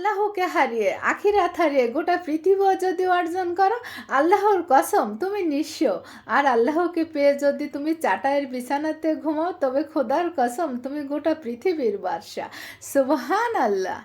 আল্লাহকে হারিয়ে, আখিরাত হারিয়ে গোটা পৃথিবীও যদি অর্জন করো, আল্লাহর কসম তুমি নিঃস্ব। আর আল্লাহকে পেয়ে যদি তুমি চাটাইয়ের বিছানাতে ঘুমাও, তবে খোদার কসম তুমি গোটা পৃথিবীর বাদশা। সুবহান আল্লাহ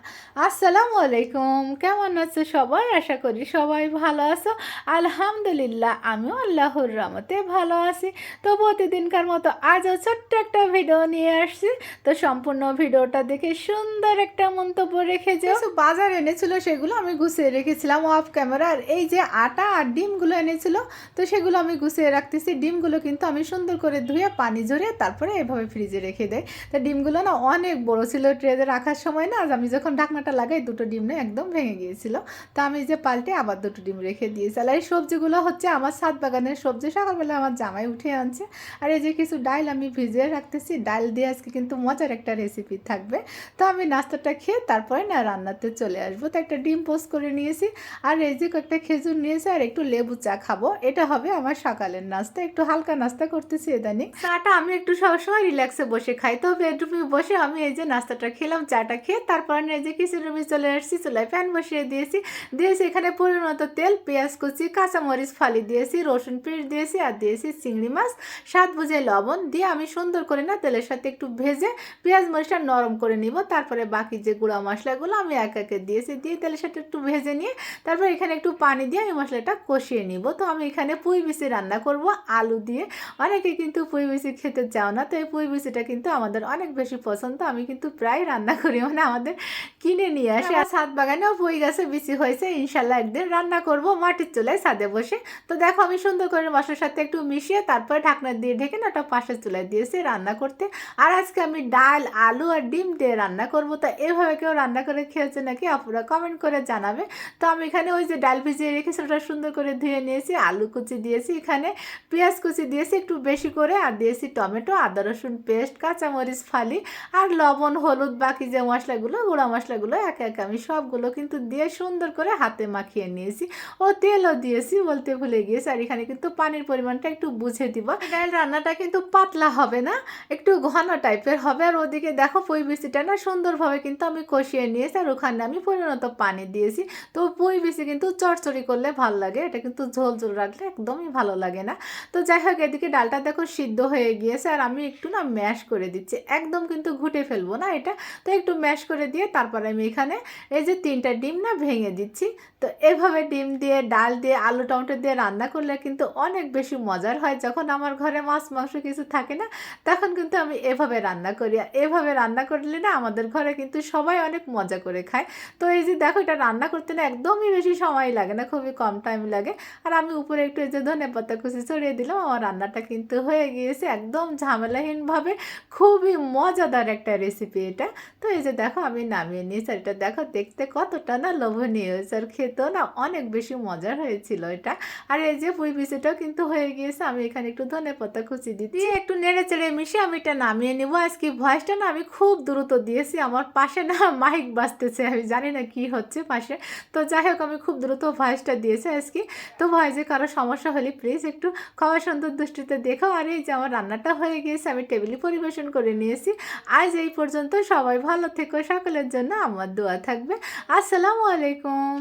আসসালামু আলাইকুম। কেমন আছো সবাই? আশা করি সবাই ভালো আছো। আলহামদুলিল্লাহ, আমিও আল্লাহর রহমতে ভালো আছি। তো প্রতিদিনকার মতো আজও ছোট্ট একটা ভিডিও নিয়ে আসছি। তো সম্পূর্ণ ভিডিওটা দেখে সুন্দর একটা মন্তব্য রেখে যাও। বাজার এনেছিল, সেগুলো আমি গুছিয়ে রেখেছিলাম অফ ক্যামেরা আর এই যে আটা আর ডিমগুলো এনেছিল, তো সেগুলো আমি গুছিয়ে রাখতেছি। ডিমগুলো কিন্তু আমি সুন্দর করে ধুয়ে, পানি ঝরিয়ে তারপরে এভাবে ফ্রিজে রেখে দেয় তো ডিমগুলো না অনেক বড় ছিল ট্রেতে রাখার সময় না, আজ আমি যখন ঢাকনাটা লাগাই, দুটো ডিম না একদম ভেঙে গিয়েছিল। তো আমি যে পাল্টে আবার দুটো ডিম রেখে দিয়েছি। আর এই সবজিগুলো হচ্ছে আমার সাত বাগানের সবজি, সকালবেলা আমার জামাই উঠে আনছে। আর এই যে কিছু ডাল আমি ভিজিয়ে রাখতেছি, ডাল দিয়ে আজকে কিন্তু মজার একটা রেসিপি থাকবে। তো আমি নাস্তাটা খেয়ে তারপরে না রান্নাতে চলে আসব। তো একটা ডিম পোস্ট করে নিয়েছি। আর এই যে কয়েকটা খেজুর নিয়েছি আর একটু লেবু চা খাব। এটা হবে আমার সকালের নাস্তা। একটু হালকা নাস্তা করতেছি ইদানিং। চাটা আমি একটু সবসময় রিল্যাক্সে বসে খাই। তো বেডরুমে বসে আমি এই যে নাস্তাটা খেলাম, চাটা খেয়ে তারপর এই যে কিচেন রুমে চলে আসছি। চুলায় প্যান বসিয়ে দিয়েছি। দিয়েছি এখানে পরিণত তেল, পেঁয়াজ কুচি, কাঁচামরিচ, ফালি দিয়েছি, রসুন পেস্ট দিয়েছি আর দিয়েছি চিংড়ি মাছ, স্বাদ বুঝে লবণ। দিয়ে আমি সুন্দর করে না তেলের সাথে একটু ভেজে পেঁয়াজ মরিচটা নরম করে নিব। তারপরে বাকি যে গুঁড়া মশলাগুলো আমি এক একে দিয়েছি, দিয়ে তেলের সাথে একটু ভেজে নিয়ে তারপর এখানে একটু পানি দিয়ে আমি মশলাটা কষিয়ে নিব। তো আমি এখানে পুঁই বিচি রান্না করব আলু দিয়ে। অনেকে কিন্তু পুঁই বিচি খেতে চাও না, তো এই পুঁই বিচিটা কিন্তু আমাদের অনেক বেশি পছন্দ। আমি কিন্তু প্রায় রান্না করি মানে আমাদের কিনে নিয়ে আসি। আর ছাদ বাগানেও পুঁই গাছে বিচি হয়েছে, ইনশাল্লাহ একদিন রান্না করব মাটির চুলায় ছাদে বসে। তো দেখো আমি সুন্দর করে মশলার সাথে একটু মিশিয়ে তারপরে ঢাকনা দিয়ে ঢেকে না ওটা পাশের চুলায় দিয়েছি রান্না করতে। আর আজকে আমি ডাল, আলু আর ডিম দিয়ে রান্না করব। তো এভাবে কেউ রান্না করে খেয়েছে নাকি আপুরা কমেন্ট করে জানাবে তো আমি এখানে ওই যে ডাল ভিজিয়ে রেখেছি ওটা সুন্দর করে ধুয়ে নিয়েছি, আলু কুচি দিয়েছি এখানে, পেঁয়াজ কুচি দিয়েছি একটু বেশি করে, আর দিয়েছি টমেটো, আদা, রসুন পেস্ট, কাঁচামরিচ, ফালি, আর লবণ, হলুদ, বাকি যে মশলাগুলো, গুঁড়া মশলাগুলো, একে একে আমি সবগুলো কিন্তু দিয়ে সুন্দর করে হাতে মাখিয়ে নিয়েছি। ও তেলও দিয়েছি, বলতে ভুলে গিয়েছি, আর এখানে কিন্তু পানির পরিমাণটা একটু বুঝে দিব। ডাল রান্নাটা কিন্তু পাতলা হবে না, একটু ঘন টাইপের হবে, আর ওদিকে দেখো পই না সুন্দরভাবে কিন্তু আমি কষিয়ে নিয়েছি, আর ওখানে আমি পরিণত পানি দিয়েছি। তো পই বেশি কিন্তু চড়চড়ি করলে ভালো লাগে। এটা কিন্তু ঝোল ঝোল রাখলে একদমই ভালো লাগে না। তো যাই হোক, এদিকে ডালটা দেখো সিদ্ধ হয়ে গিয়েছে। আর আমি একটু না ম্যাশ করে দিচ্ছি। একদম কিন্তু ঘুটে ফেলব না এটা। তো একটু ম্যাশ করে দিয়ে তারপরে আমি এখানে এই যে তিনটা ডিম না ভেঙে দিচ্ছি। তো এভাবে ডিম দিয়ে, ডাল দিয়ে, আলু টমেটো দিয়ে রান্না করলে কিন্তু অনেক বেশি মজার হয়। যখন আমার ঘরে মাছ, মাংস কিছু থাকে না, তখন কিন্তু আমি এভাবে রান্না করি। এভাবে রান্না করলে না আমাদের ঘরে কিন্তু সবাই অনেক মজা করে খায়। তো এই যে দেখো, এটা রান্না করতে না একদমই বেশি সময় লাগে না, খুবই কম টাইম লাগে। আর আমি উপরে একটু এই যে ধনে পাতা কুচি ছড়িয়ে দিলাম, আমার রান্নাটা কিন্তু হয়ে গিয়েছে একদম ঝামেলাহীনভাবে। খুবই মজাদার একটা রেসিপি এটা। তো এই যে দেখো, আমি নামিয়ে নিয়েছি, আর এটা দেখো, দেখতে কতটা না লোভনীয়। হয়েছে আর খেতেও না অনেক বেশি মজার হয়েছিল এটা। আর এই যে পুঁই বিচিটাও কিন্তু হয়ে গিয়েছে, আমি এখানে একটু ধনে পাতা কুচি দিচ্ছি একটু নেড়ে চেড়ে মিশিয়ে আমি এটা নামিয়ে নিব। আজকে ভয়েসটা না আমি খুব দ্রুত দিয়েছি, আমার পাশে না মাইক বাজতেছে, আমি জানি না কি হচ্ছে পাশে। তো যাই হোক আমি খুব দ্রুত ভয়েসটা দিয়েছি আজকে। তো ভয়েসে কারও সমস্যা হলে প্লিজ একটু ক্ষমা সুন্দর দৃষ্টিতে দেখো। আর এই যে আমার রান্নাটা হয়ে গিয়েছে, আমি টেবিলে পরিবেশন করে নিয়েছি। আজ এই পর্যন্ত সবাই ভালো থেকো। সকলের জন্য আমার দোয়া থাকবে। আসসালামু আলাইকুম।